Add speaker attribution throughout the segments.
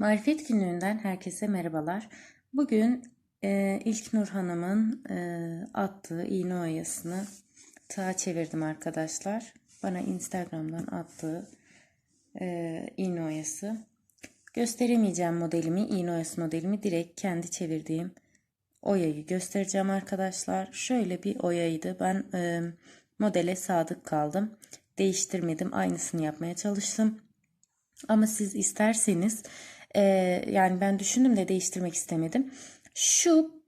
Speaker 1: Marifet Günlüğü'nden herkese merhabalar. Bugün e, İlknur Hanım'ın e, attığı iğne oyasını tığa çevirdim arkadaşlar. Bana Instagram'dan attığı e, iğne oyası. Gösteremeyeceğim modelimi, iğne oyası modelimi direkt kendi çevirdiğim oyayı göstereceğim arkadaşlar. Şöyle bir oyaydı. Ben e, modele sadık kaldım. Değiştirmedim. Aynısını yapmaya çalıştım. Ama siz isterseniz e, yani ben düşündüm de değiştirmek istemedim. Şu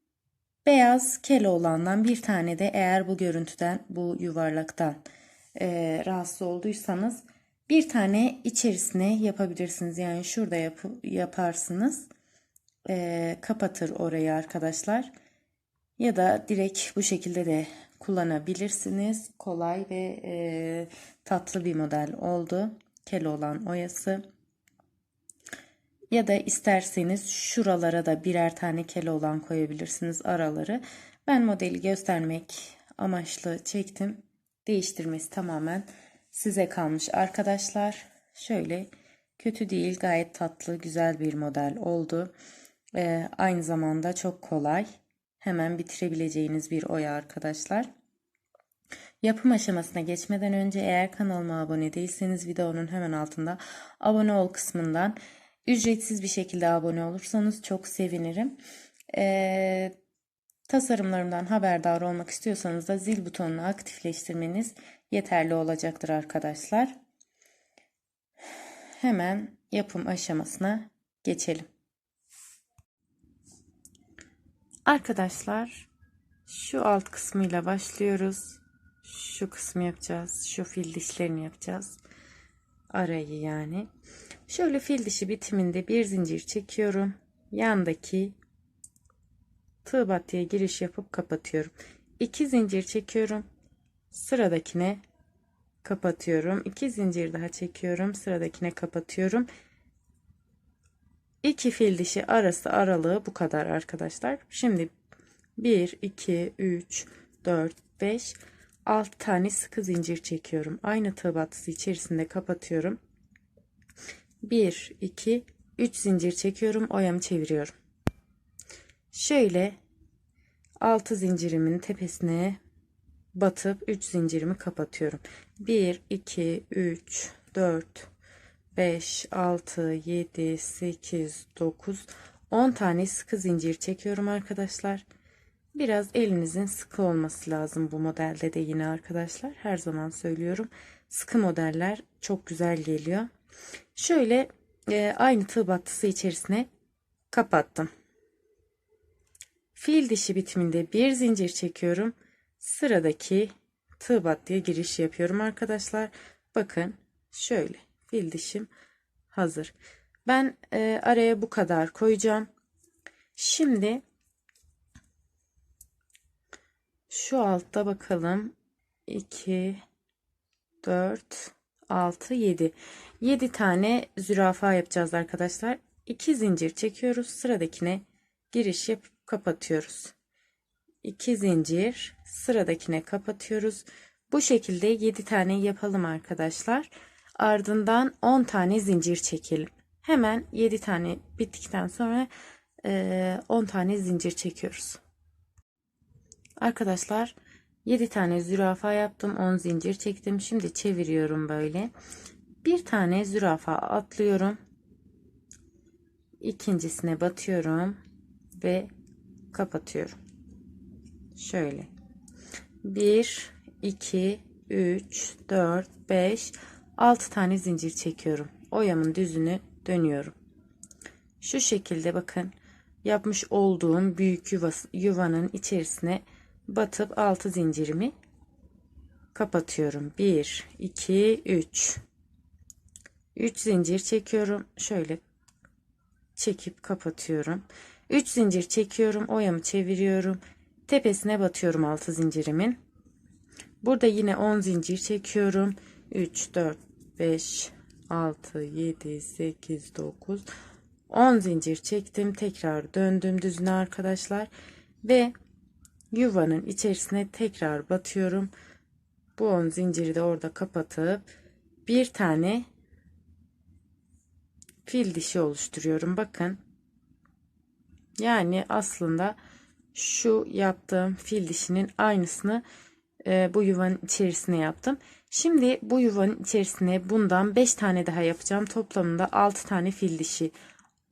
Speaker 1: beyaz kele olandan bir tane de eğer bu görüntüden bu yuvarlaktan e, rahatsız olduysanız bir tane içerisine yapabilirsiniz. Yani şurada yap yaparsınız. E, kapatır orayı arkadaşlar. Ya da direkt bu şekilde de kullanabilirsiniz. Kolay ve e, tatlı bir model oldu. Kel olan oyası. Ya da isterseniz şuralara da birer tane kele olan koyabilirsiniz araları. Ben modeli göstermek amaçlı çektim. Değiştirmesi tamamen size kalmış arkadaşlar. Şöyle kötü değil gayet tatlı güzel bir model oldu. Ee, aynı zamanda çok kolay. Hemen bitirebileceğiniz bir oya arkadaşlar. Yapım aşamasına geçmeden önce eğer kanalıma abone değilseniz videonun hemen altında abone ol kısmından ücretsiz bir şekilde abone olursanız çok sevinirim. Ee, tasarımlarımdan haberdar olmak istiyorsanız da zil butonunu aktifleştirmeniz yeterli olacaktır arkadaşlar. Hemen yapım aşamasına geçelim. Arkadaşlar şu alt kısmıyla başlıyoruz. Şu kısmı yapacağız. Şu fil dişlerini yapacağız. Arayı yani. Şöyle fil dişi bitiminde bir zincir çekiyorum. Yandaki tığ battıya giriş yapıp kapatıyorum. İki zincir çekiyorum. Sıradakine kapatıyorum. İki zincir daha çekiyorum. Sıradakine kapatıyorum. İki fil dişi arası aralığı bu kadar arkadaşlar. Şimdi 1, 2, 3, 4, 5, 6 tane sıkı zincir çekiyorum. Aynı tığ battısı içerisinde kapatıyorum. 1, 2, 3 zincir çekiyorum. Oyamı çeviriyorum. Şöyle 6 zincirimin tepesine batıp 3 zincirimi kapatıyorum. 1, 2, 3, 4, 5, 6, 7, 8, 9, 10 tane sıkı zincir çekiyorum arkadaşlar. Biraz elinizin sıkı olması lazım bu modelde de yine arkadaşlar. Her zaman söylüyorum. Sıkı modeller çok güzel geliyor. Şöyle e, aynı tığ battısı içerisine kapattım. Fil dişi bitiminde bir zincir çekiyorum. Sıradaki tığ battıya giriş yapıyorum arkadaşlar. Bakın şöyle fil dişim hazır. Ben e, araya bu kadar koyacağım. Şimdi şu altta bakalım 2 4 6 7 7 tane zürafa yapacağız arkadaşlar. 2 zincir çekiyoruz. Sıradakine giriş yapıp kapatıyoruz. 2 zincir sıradakine kapatıyoruz. Bu şekilde 7 tane yapalım arkadaşlar. Ardından 10 tane zincir çekelim. Hemen 7 tane bittikten sonra 10 tane zincir çekiyoruz. Arkadaşlar 7 tane zürafa yaptım. 10 zincir çektim. Şimdi çeviriyorum böyle. Bir tane zürafa atlıyorum. İkincisine batıyorum ve kapatıyorum. Şöyle. 1 2 3 4 5 6 tane zincir çekiyorum. Oyamın düzünü dönüyorum. Şu şekilde bakın yapmış olduğum büyük yuvası, yuvanın içerisine batıp 6 zincirimi kapatıyorum. 1 2 3 3 zincir çekiyorum. Şöyle çekip kapatıyorum. 3 zincir çekiyorum. Oyamı çeviriyorum. Tepesine batıyorum 6 zincirimin. Burada yine 10 zincir çekiyorum. 3 4 5 6 7 8 9 10 zincir çektim. Tekrar döndüm düzüne arkadaşlar. Ve yuvanın içerisine tekrar batıyorum. Bu 10 zinciri de orada kapatıp bir tane fil dişi oluşturuyorum. Bakın. Yani aslında şu yaptığım fil dişinin aynısını e, bu yuvanın içerisine yaptım. Şimdi bu yuvanın içerisine bundan 5 tane daha yapacağım. Toplamında 6 tane fil dişi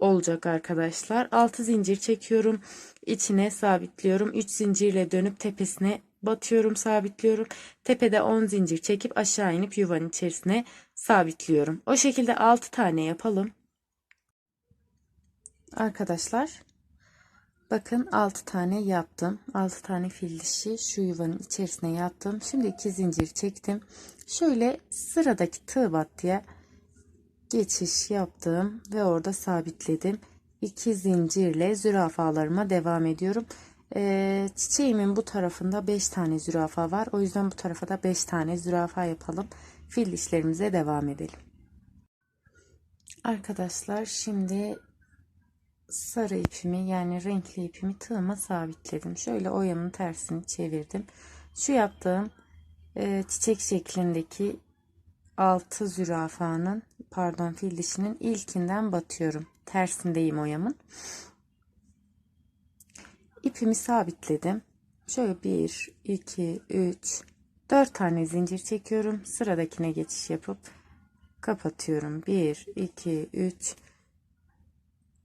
Speaker 1: olacak arkadaşlar. 6 zincir çekiyorum. içine sabitliyorum. 3 zincirle dönüp tepesine batıyorum, sabitliyorum. Tepede 10 zincir çekip aşağı inip yuvanın içerisine sabitliyorum. O şekilde 6 tane yapalım. Arkadaşlar bakın 6 tane yaptım. 6 tane fil dişi şu yuvanın içerisine yaptım. Şimdi 2 zincir çektim. Şöyle sıradaki tığ battıya geçiş yaptım ve orada sabitledim. 2 zincirle zürafalarıma devam ediyorum. Ee, çiçeğimin bu tarafında 5 tane zürafa var. O yüzden bu tarafa da 5 tane zürafa yapalım. Fil dişlerimize devam edelim. Arkadaşlar şimdi sarı ipimi yani renkli ipimi tığıma sabitledim. Şöyle oyamın tersini çevirdim. Şu yaptığım e, çiçek şeklindeki altı zürafanın pardon fil dişinin ilkinden batıyorum. Tersindeyim oyamın. İpimi sabitledim. Şöyle 1, 2, 3, 4 tane zincir çekiyorum. Sıradakine geçiş yapıp kapatıyorum. 1, 2, 3,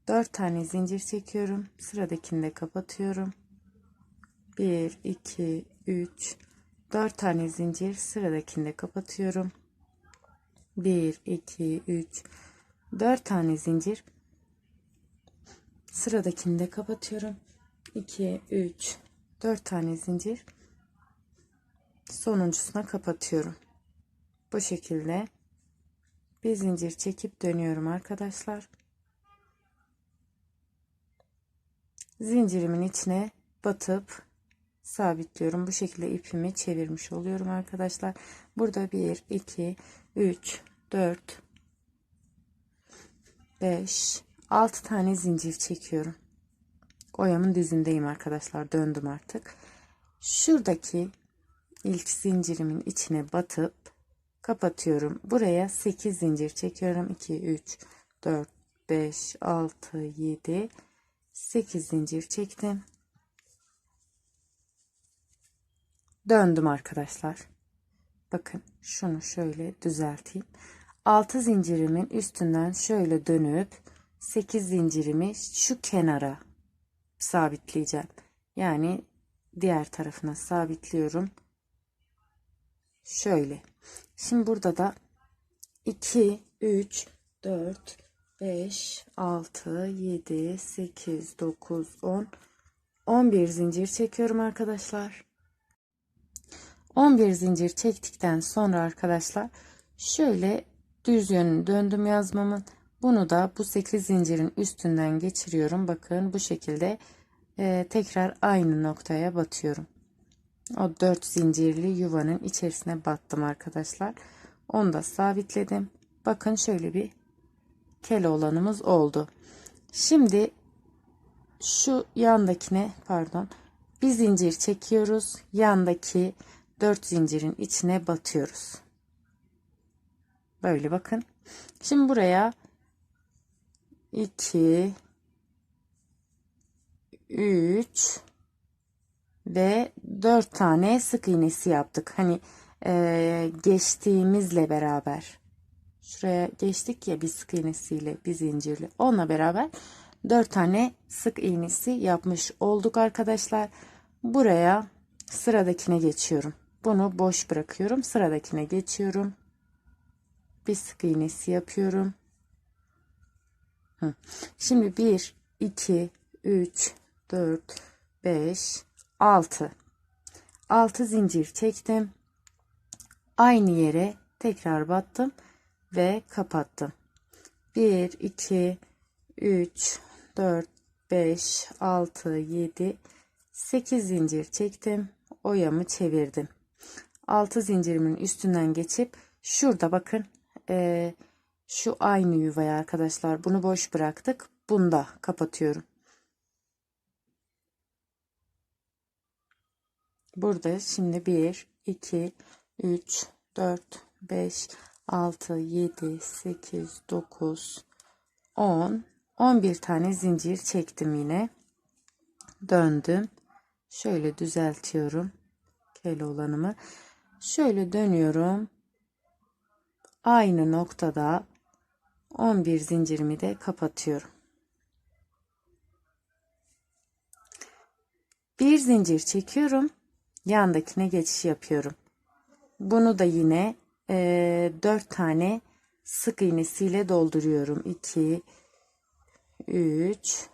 Speaker 1: 4 tane zincir çekiyorum. Sıradakini de kapatıyorum. 1, 2, 3, 4 tane zincir. Sıradakini de kapatıyorum. 1, 2, 3, 4 tane zincir. Sıradakini de kapatıyorum. 2, 3, 4 tane zincir. Sonuncusuna kapatıyorum. Bu şekilde bir zincir çekip dönüyorum arkadaşlar. Zincirimin içine batıp sabitliyorum. Bu şekilde ipimi çevirmiş oluyorum arkadaşlar. Burada 1, 2, 3, 4, 5, 6 tane zincir çekiyorum. Oyamın düzündeyim arkadaşlar. Döndüm artık. Şuradaki ilk zincirimin içine batıp kapatıyorum. Buraya 8 zincir çekiyorum. 2, 3, 4, 5, 6, 7, 8 zincir çektim. Döndüm arkadaşlar. Bakın şunu şöyle düzelteyim. 6 zincirimin üstünden şöyle dönüp 8 zincirimi şu kenara sabitleyeceğim. Yani diğer tarafına sabitliyorum. Şöyle. Şimdi burada da 2, 3, 4, 5, 6, 7, 8, 9, 10, 11 zincir çekiyorum arkadaşlar. 11 zincir çektikten sonra arkadaşlar şöyle düz yönünü döndüm yazmamın. Bunu da bu 8 zincirin üstünden geçiriyorum. Bakın bu şekilde e, tekrar aynı noktaya batıyorum. O 4 zincirli yuvanın içerisine battım arkadaşlar. Onu da sabitledim. Bakın şöyle bir kel olanımız oldu. Şimdi şu yandakine pardon bir zincir çekiyoruz. Yandaki 4 zincirin içine batıyoruz. Böyle bakın. Şimdi buraya 2 3 ve 4 tane sık iğnesi yaptık. Hani e, geçtiğimizle beraber. Şuraya geçtik ya bir sık iğnesiyle bir zincirli. Onunla beraber 4 tane sık iğnesi yapmış olduk arkadaşlar. Buraya sıradakine geçiyorum. Bunu boş bırakıyorum. Sıradakine geçiyorum. Bir sık iğnesi yapıyorum. Şimdi 1, 2, 3, 4, 5, 6. 6 zincir çektim. Aynı yere tekrar battım ve kapattım. 1, 2, 3, 4, 5, 6, 7, 8 zincir çektim. Oyamı çevirdim. 6 zincirimin üstünden geçip şurada bakın e, şu aynı yuvaya arkadaşlar bunu boş bıraktık. Bunda kapatıyorum. Burada şimdi 1, 2, 3, 4, 5, 6, 7, 8, 9, 10, 11 tane zincir çektim yine. Döndüm. Şöyle düzeltiyorum. Keloğlanımı. Şöyle dönüyorum. Aynı noktada 11 zincirimi de kapatıyorum. Bir zincir çekiyorum. Yandakine geçiş yapıyorum. Bunu da yine e, 4 tane sık iğnesiyle dolduruyorum. 2 3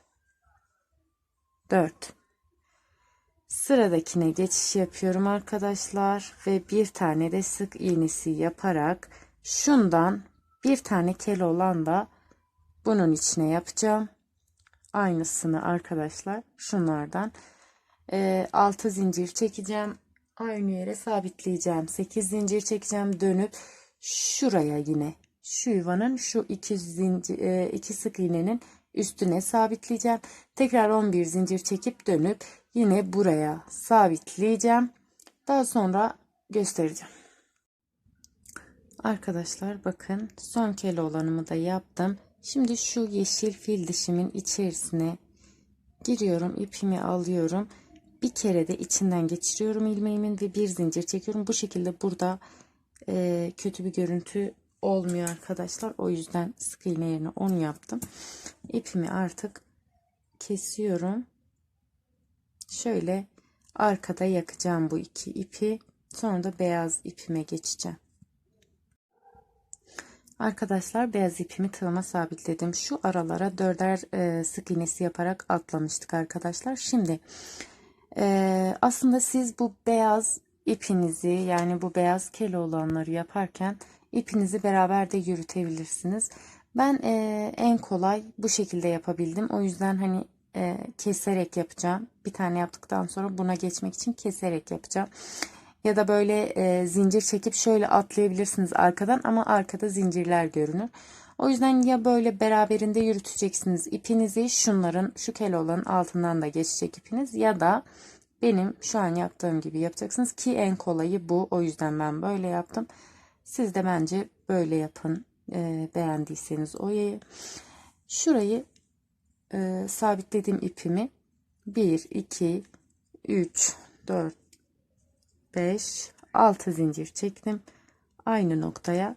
Speaker 1: 4 Sıradakine geçiş yapıyorum arkadaşlar ve bir tane de sık iğnesi yaparak şundan bir tane kel olan da bunun içine yapacağım. Aynısını arkadaşlar şunlardan e, 6 zincir çekeceğim. Aynı yere sabitleyeceğim. 8 zincir çekeceğim. Dönüp şuraya yine şu yuvanın şu iki zincir e, iki sık iğnenin üstüne sabitleyeceğim. Tekrar 11 zincir çekip dönüp yine buraya sabitleyeceğim. Daha sonra göstereceğim. Arkadaşlar bakın son kele olanımı da yaptım. Şimdi şu yeşil fil dişimin içerisine giriyorum. ipimi alıyorum. Bir kere de içinden geçiriyorum ilmeğimin ve bir zincir çekiyorum. Bu şekilde burada e, kötü bir görüntü olmuyor arkadaşlar. O yüzden sık iğne yerine onu yaptım. İpimi artık kesiyorum. Şöyle arkada yakacağım bu iki ipi. Sonra da beyaz ipime geçeceğim. Arkadaşlar beyaz ipimi tığıma sabitledim. Şu aralara dörder e, sık iğnesi yaparak atlamıştık arkadaşlar. Şimdi e, aslında siz bu beyaz ipinizi yani bu beyaz kele olanları yaparken ipinizi beraber de yürütebilirsiniz. Ben e, en kolay bu şekilde yapabildim. O yüzden hani e, keserek yapacağım. Bir tane yaptıktan sonra buna geçmek için keserek yapacağım. Ya da böyle e, zincir çekip şöyle atlayabilirsiniz arkadan ama arkada zincirler görünür. O yüzden ya böyle beraberinde yürüteceksiniz ipinizi şunların şu kel olan altından da geçecek ipiniz ya da benim şu an yaptığım gibi yapacaksınız ki en kolayı bu. O yüzden ben böyle yaptım. Siz de bence böyle yapın e, beğendiyseniz oyayı. Şurayı e, sabitlediğim ipimi 1, 2, 3, 4, 5, 6 zincir çektim. Aynı noktaya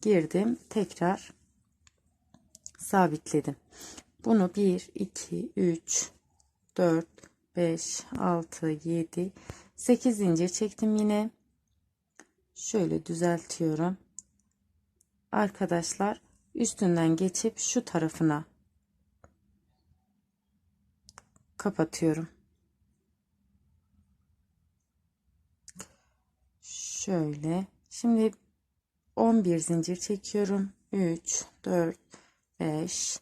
Speaker 1: girdim. Tekrar sabitledim. Bunu 1, 2, 3, 4, 5, 6, 7, 8 zincir çektim yine. Şöyle düzeltiyorum. Arkadaşlar üstünden geçip şu tarafına kapatıyorum. Şöyle. Şimdi 11 zincir çekiyorum. 3, 4, 5,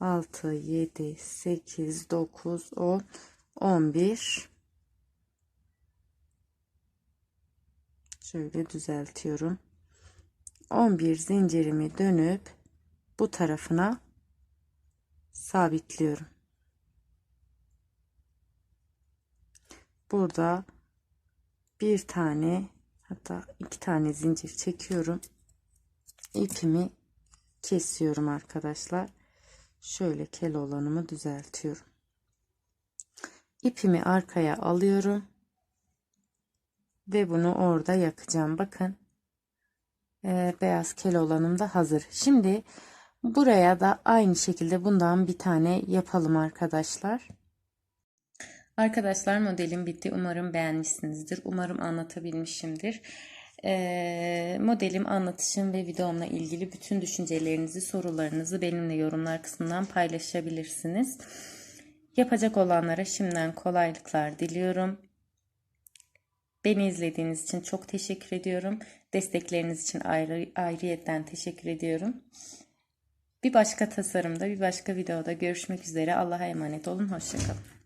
Speaker 1: 6, 7, 8, 9, 10, 11. Şöyle düzeltiyorum. 11 zincirimi dönüp bu tarafına sabitliyorum. Burada bir tane hatta iki tane zincir çekiyorum. İpimi kesiyorum arkadaşlar. Şöyle kel olanımı düzeltiyorum. İpimi arkaya alıyorum. Ve bunu orada yakacağım. Bakın. Ee, beyaz kel olanım da hazır. Şimdi buraya da aynı şekilde bundan bir tane yapalım arkadaşlar. Arkadaşlar modelim bitti. Umarım beğenmişsinizdir. Umarım anlatabilmişimdir. Ee, modelim, anlatışım ve videomla ilgili bütün düşüncelerinizi, sorularınızı benimle yorumlar kısmından paylaşabilirsiniz. Yapacak olanlara şimdiden kolaylıklar diliyorum. Beni izlediğiniz için çok teşekkür ediyorum. Destekleriniz için ayrı, ayrıyetten teşekkür ediyorum. Bir başka tasarımda, bir başka videoda görüşmek üzere. Allah'a emanet olun. Hoşçakalın.